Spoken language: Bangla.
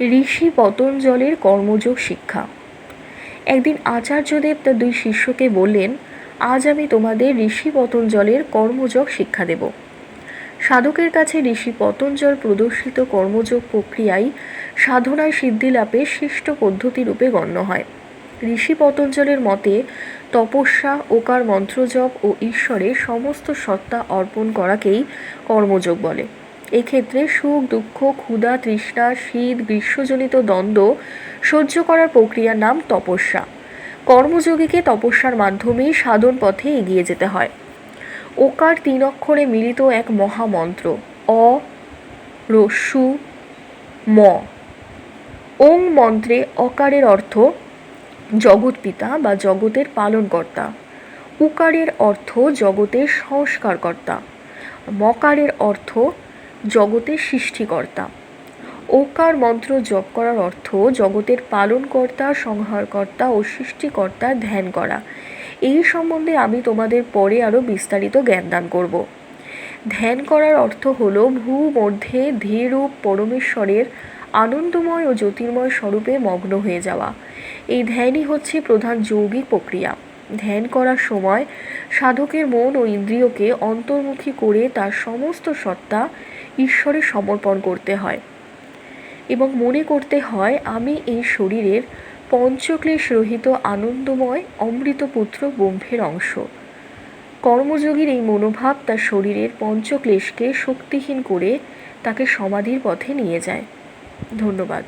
ঋষি পতঞ্জলের কর্মযোগ শিক্ষা। একদিন আচার্যদেব তার দুই শিষ্যকে বললেন, আজ আমি তোমাদের ঋষি পতঞ্জলের কর্মযোগ শিক্ষা দেব। সাধকের কাছে ঋষি পতঞ্জল প্রদর্শিত কর্মযোগ প্রক্রিয়াই সাধনায় সিদ্ধি লাভের শিষ্ট পদ্ধতি রূপে গণ্য হয়। ঋষি পতঞ্জলের মতে, তপস্যা, ওকার মন্ত্রজপ ও ঈশ্বরের সমস্ত সত্তা অর্পণ করাকেই কর্মযোগ বলে। এক্ষেত্রে সুখ, দুঃখ, ক্ষুধা, তৃষ্ণা, শীত, গ্রীষ্মজনিত দ্বন্দ্ব সহ্য করার প্রক্রিয়ার নাম তপস্যা। কর্মযোগীকে তপস্যার মাধ্যমেই সাধন পথে এগিয়ে যেতে হয়। ওকার তিন অক্ষরে মিলিত এক মহামন্ত্র, অ রস্যু ম। ওং মন্ত্রে অকারের অর্থ জগৎপিতা বা জগতের পালনকর্তা। উকারের অর্থ জগতের সংস্কারকর্তা। মকারের অর্থ জগতের সৃষ্টিকর্তা। ওকার মন্ত্র জপ করার অর্থ জগতের পালনকর্তা, সংহারকর্তা ও সৃষ্টিকর্তার ধ্যান করা। এই সম্বন্ধে আমি তোমাদের পরে আরও বিস্তারিত জ্ঞান দান করব। ধ্যান করার অর্থ হল ভূ মধ্যে ধীরূপ পরমেশ্বরের আনন্দময় ও জ্যোতির্ময় স্বরূপে মগ্ন হয়ে যাওয়া। এই ধ্যানই হচ্ছে প্রধান যৌগিক প্রক্রিয়া। ধ্যান করার সময় সাধকের মন ও ইন্দ্রিয়কে অন্তর্মুখী করে তার সমস্ত সত্তা ঈশ্বরে সমর্পণ করতে হয় এবং মনে করতে হয়, আমি এই শরীরের পঞ্চক্লেশ রহিত আনন্দময় অমৃতপুত্র ব্রহ্মের অংশ। কর্মযোগীর এই মনোভাব তার শরীরের পঞ্চক্লেশকে শক্তিহীন করে তাকে সমাধির পথে নিয়ে যায়। ধন্যবাদ।